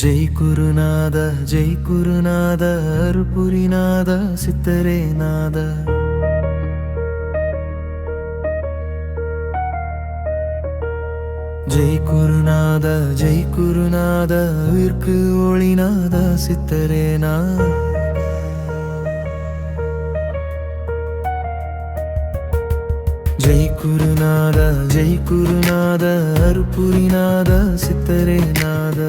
ஜெய் குருநாத ஜெய் குருநாத அருபுரிநாத சித்தரே நாத. ஜெய் குருநாத ஜெய் குருநாத உயிர்க்கு ஒளிநாத சித்தரே நாத. ஜெய் குருநாத ஜெய் குருநாத அருப்புரிநாத சித்தரே நாத.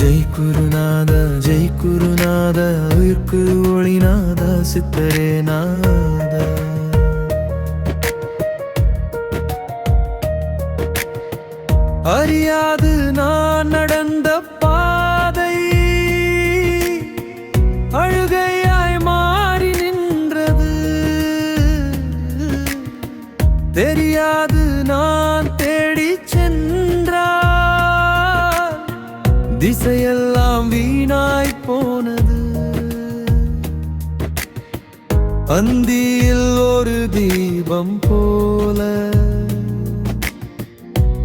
ஜெய் குருநாத ஜெய் குருநாத உயிர்க்கு ஒளிநாத சித்தரே நாத. அறியாது நான் நடந்த தெரியாது நான் தேடி சென்றால் திசையெல்லாம் வீணாய் போனது. அந்தியில் ஒரு தீபம் போல.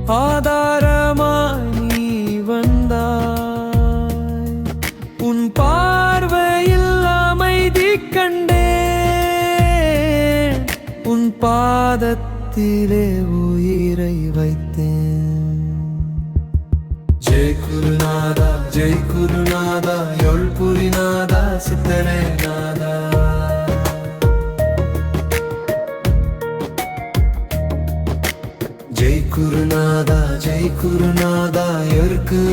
ஆதாரமாய் நீ வந்தாய். உன் பார்வையில் அமைதி கண்டே உன் பாதத்தை பாதத்திலே உயிரை வைத்தேன். ஜெய் குருநாதா ஜெய் குருநாதா எள் புரிநாதா சித்தரே நாதா. ஜெய் குருநாதா ஜெய் குருநாதா எற்கு